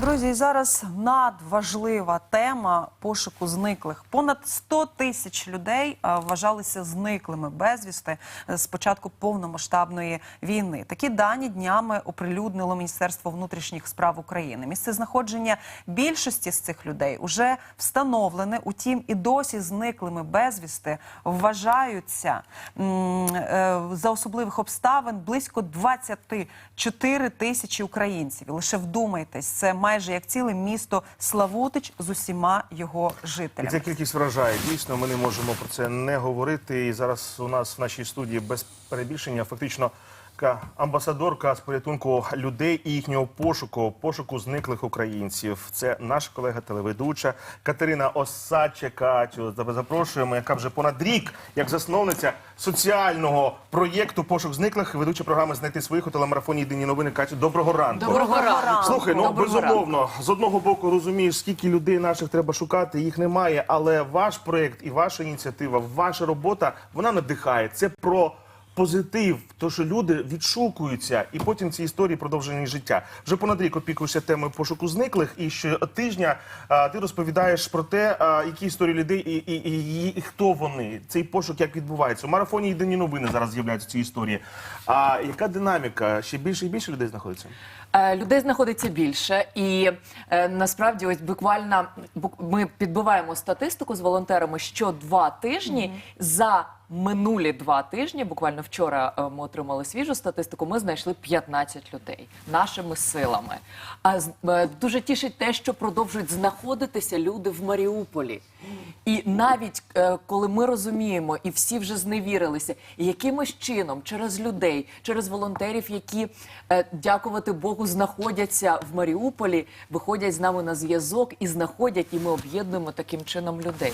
Друзі, зараз надважлива тема пошуку зниклих. Понад 100 тисяч людей вважалися зниклими безвісти з початку повномасштабної війни. Такі дані днями оприлюднило Міністерство внутрішніх справ України. Місце знаходження більшості з цих людей уже встановлене. Утім, і досі зниклими безвісти вважаються е, за особливих обставин близько 24 тисячі українців. Лише вдумайтесь, це майже як ціле місто Славутич з усіма його І жителями. ця кількість вражає. Дійсно, ми не можемо про це не говорити. І зараз у нас в нашій студії без перебільшення фактично амбасадорка з порятунку людей і їхнього пошуку, пошуку зниклих українців. Це наша колега телеведуча Катерина Осадча Катю. Запрошуємо, яка вже понад рік як засновниця соціального проєкту Пошук зниклих, ведуча програми Знайти своїх у телемарафоні Єдині новини. Катю, доброго ранку. Доброго ранку. Слухай, ну Доброго безумовно, з одного боку розумієш, скільки людей наших треба шукати, їх немає. Але ваш проєкт і ваша ініціатива, ваша робота, вона надихає. Це про позитив, то що люди відшукуються, і потім ці історії продовження життя. Вже понад рік опікуєшся темою пошуку зниклих, і щотижня а, ти розповідаєш про те, а, які історії людей і, і, і, і хто вони. Цей пошук як відбувається. У марафоні єдині новини зараз з'являються ці історії. А яка динаміка? Ще більше і більше людей знаходиться? Е, Людей знаходиться більше, і е, насправді, ось буквально бук- ми підбиваємо статистику з волонтерами, що два тижні за минулі два тижні, буквально вчора е, ми отримали свіжу статистику. Ми знайшли 15 людей нашими силами. А е, дуже тішить те, що продовжують знаходитися люди в Маріуполі. І навіть е, коли ми розуміємо, і всі вже зневірилися, і якимось чином через людей, через волонтерів, які дякувати Богу, знаходяться в Маріуполі, виходять з нами на зв'язок і знаходять, і ми об'єднуємо таким чином людей.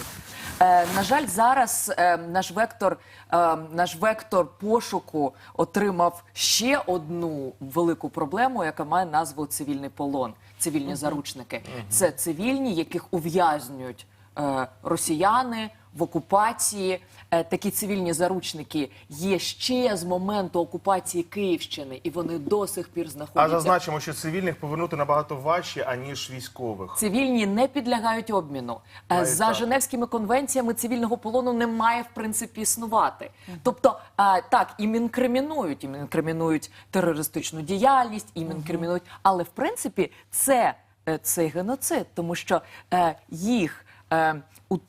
На жаль, зараз наш вектор, е, наш вектор пошуку отримав ще одну велику проблему, яка має назву цивільний полон, цивільні заручники. Це цивільні, яких ув'язнюють е, росіяни в окупації. Е, такі цивільні заручники є ще з моменту окупації Київщини, і вони до сих пір А знаходяться. зазначимо, що цивільних повернути набагато важче, аніж військових. Цивільні не підлягають обміну Е, Навіть за так. Женевськими конвенціями. Цивільного полону не має в принципі існувати. Тобто, е, так їм інкримінують, їм інкримінують терористичну діяльність, їм інкримінують, але в принципі це, це геноцид, тому що е, їх, е,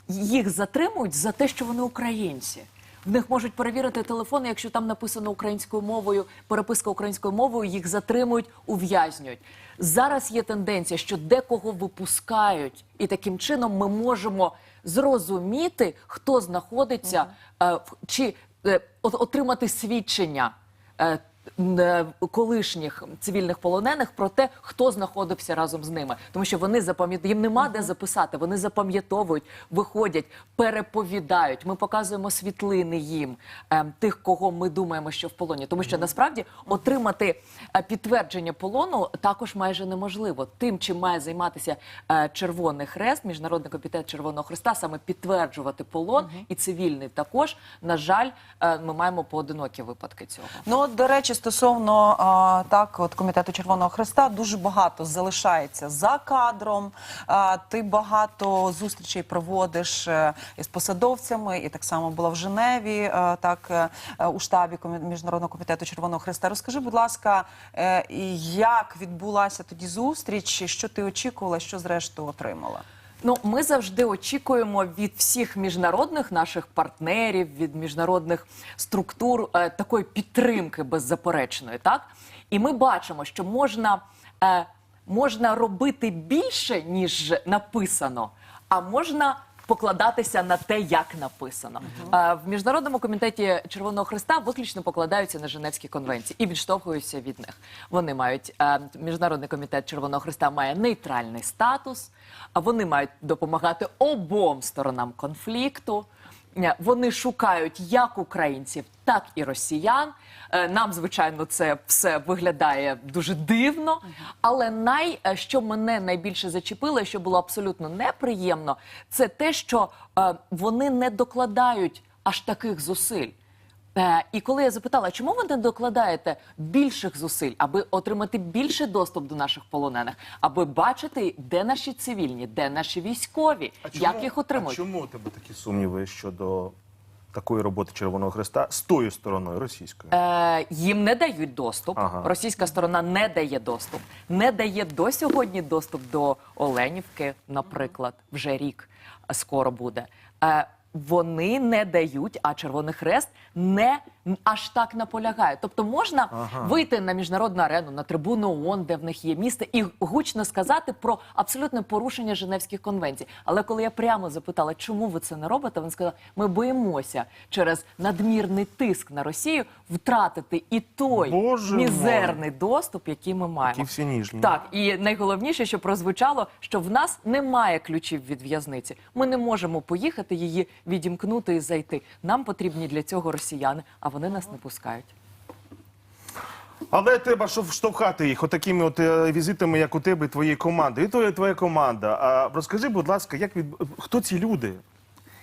їх затримують за те, що вони українці. В них можуть перевірити телефони, якщо там написано українською мовою, переписка українською мовою, їх затримують, ув'язнюють. Зараз є тенденція, що декого випускають, і таким чином ми можемо зрозуміти, хто знаходиться е, в- чи е, от- отримати свідчення. е, колишніх цивільних полонених про те, хто знаходився разом з ними, тому що вони запам'ятають, їм нема де записати. Вони запам'ятовують, виходять, переповідають. Ми показуємо світлини їм е, тих, кого ми думаємо, що в полоні. Тому що насправді отримати е, підтвердження полону також майже неможливо. Тим, чим має займатися е, Червоний Хрест, міжнародний комітет Червоного Хреста, саме підтверджувати полон і цивільний також. На жаль, е, ми маємо поодинокі випадки цього. Ну, от, до речі, стосовно а, так, от комітету Червоного Христа дуже багато залишається за кадром. Ти багато зустрічей проводиш е, із посадовцями, і так само була в Женеві, е, так е, у штабі міжнародного комітету Червоного Христа. Розкажи, будь ласка, як відбулася тоді зустріч? Що ти очікувала, що зрештою отримала? Ну, ми завжди очікуємо від всіх міжнародних наших партнерів, від міжнародних структур е, такої підтримки беззаперечної, так? І ми бачимо, що можна, е, можна робити більше, ніж написано, а можна. Покладатися на те, як написано Е, в міжнародному комітеті Червоного Христа виключно покладаються на Женевські конвенції і відштовхуються від них. Вони мають е, міжнародний комітет Червоного Христа має нейтральний статус, а вони мають допомагати обом сторонам конфлікту. Е, Вони шукають як українців, так і росіян. Е, Нам, звичайно, це все виглядає дуже дивно. Але най, е, що мене найбільше зачепило, що було абсолютно неприємно, це те, що вони не докладають аж таких зусиль. Е, і коли я запитала, чому ви не докладаєте більших зусиль, аби отримати більший доступ до наших полонених, аби бачити, де наші цивільні, де наші військові, як їх А отримують? чому у тебе такі сумніви щодо такої роботи Червоного Хреста з тою стороною російською? Е, їм не дають доступ. Ага. Російська сторона не дає доступ. Не дає до сьогодні доступ до Оленівки, наприклад, вже рік скоро буде. Е, вони не дають, а Червоний Хрест не аж так наполягає. Тобто можна вийти на міжнародну арену, на трибуну ООН, де в них є місце, і гучно сказати про абсолютне порушення Женевських конвенцій. Але коли я прямо запитала, чому ви це не робите, він сказав, ми боїмося через надмірний тиск на Росію втратити і той Боже мізерний доступ, який ми маємо. Які всі ніжні. Так, і найголовніше, що прозвучало, що в нас немає ключів від в'язниці. Ми не можемо поїхати її відімкнути і зайти. Нам потрібні для цього росіяни, а вони нас не пускають. Але треба штовхати їх отакими от е, візитами, як у тебе і твоєї команди. І твоя твоя команда. А розкажи, будь ласка, як від хто ці люди?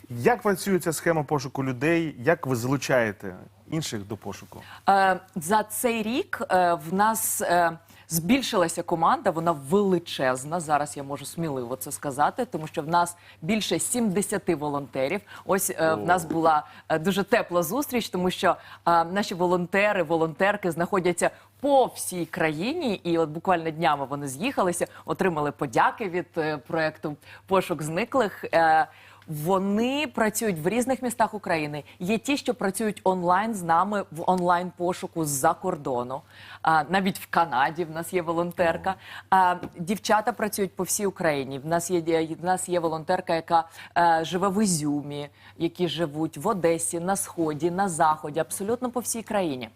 Як працює ця схема пошуку людей? Як ви залучаєте інших до пошуку? Е, за цей рік е, в нас е, збільшилася команда, вона величезна. Зараз я можу сміливо це сказати, тому що в нас більше 70 волонтерів. Ось е, в нас була дуже тепла зустріч, тому що наші волонтери, волонтерки знаходяться по всій країні, і от буквально днями вони з'їхалися, отримали подяки від е, проекту Пошук зниклих. Е, вони працюють в різних містах України. Є ті, що працюють онлайн з нами в онлайн пошуку з-за кордону. А, навіть в Канаді в нас є волонтерка. А, дівчата працюють по всій Україні. В нас є в нас є волонтерка, яка е, живе в Ізюмі, які живуть в Одесі, на сході, на заході, абсолютно по всій країні.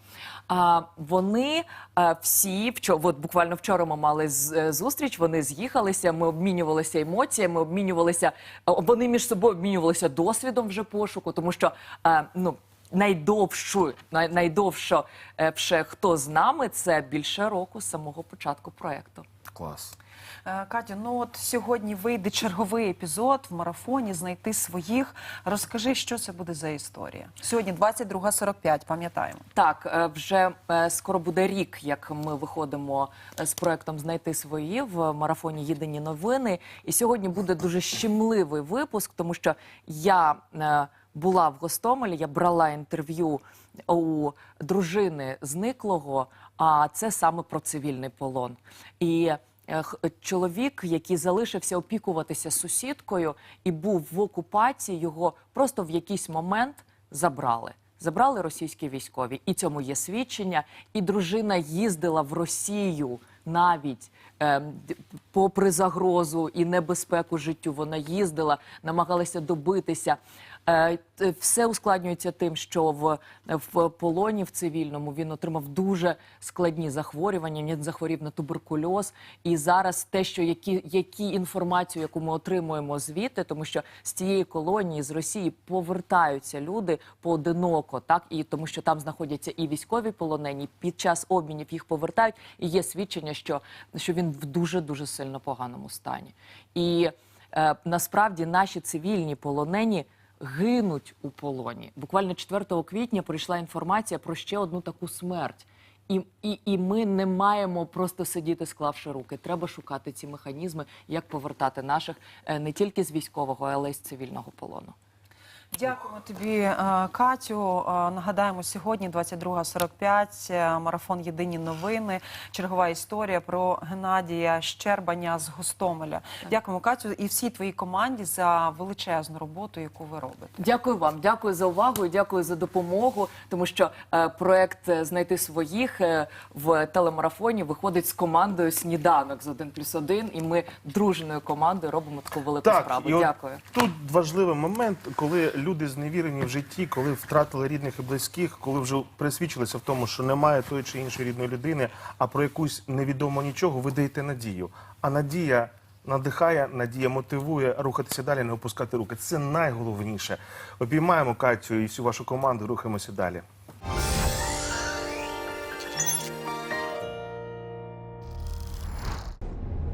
А, вони е, всі вчо, от буквально вчора ми мали зустріч. Вони з'їхалися. Ми обмінювалися емоціями, обмінювалися. е, Вони між собою обмінювалися досвідом вже пошуку, тому що е, ну. Найдовшу, най, найдовше е, вже хто з нами це більше року з самого початку проекту. Клас. Е, Катю, ну от сьогодні вийде черговий епізод в марафоні Знайти своїх. Розкажи, що це буде за історія. Сьогодні 22.45, пам'ятаємо. Так, е, вже е, скоро буде рік, як ми виходимо з проектом Знайти свої в марафоні Єдині новини. І сьогодні буде дуже щемливий випуск, тому що я була в Гостомелі, я брала інтерв'ю у дружини зниклого. А це саме про цивільний полон. І чоловік, який залишився опікуватися сусідкою і був в окупації, його просто в якийсь момент забрали. Забрали російські військові, і цьому є свідчення. І дружина їздила в Росію навіть д- попри загрозу і небезпеку життю. Вона їздила, намагалася добитися. Е, Все ускладнюється тим, що в, в полоні в цивільному він отримав дуже складні захворювання. Він захворів на туберкульоз. І зараз те, що які, які інформацію, яку ми отримуємо звідти, тому що з цієї колонії з Росії повертаються люди поодиноко, так і тому, що там знаходяться і військові полонені. Під час обмінів їх повертають, і є свідчення, що, що він в дуже дуже сильно поганому стані. І е, насправді наші цивільні полонені гинуть у полоні. Буквально 4 квітня прийшла інформація про ще одну таку смерть. І, і, і ми не маємо просто сидіти, склавши руки. Треба шукати ці механізми, як повертати наших е, не тільки з військового, але й з цивільного полону. Дякуємо тобі, е, Катю. Е, Нагадаємо, сьогодні 22.45, е, марафон Єдині новини. Чергова історія про Геннадія Щербаня з Гостомеля. Дякуємо, Катю, і всій твоїй команді за величезну роботу, яку ви робите. Дякую вам, дякую за увагу, і дякую за допомогу. Тому що е, проект знайти своїх е, в телемарафоні виходить з командою сніданок з 1 плюс 1, і ми дружною командою робимо таку велику справу. і от Дякую. тут важливий момент, коли люди зневірені в житті, коли втратили рідних і близьких, коли вже присвідчилися в тому, що немає тої чи іншої рідної людини, а про якусь невідомо нічого, ви даєте надію. А надія надихає, надія мотивує рухатися далі, не опускати руки. Це найголовніше. Обіймаємо Катю і всю вашу команду, рухаємося далі.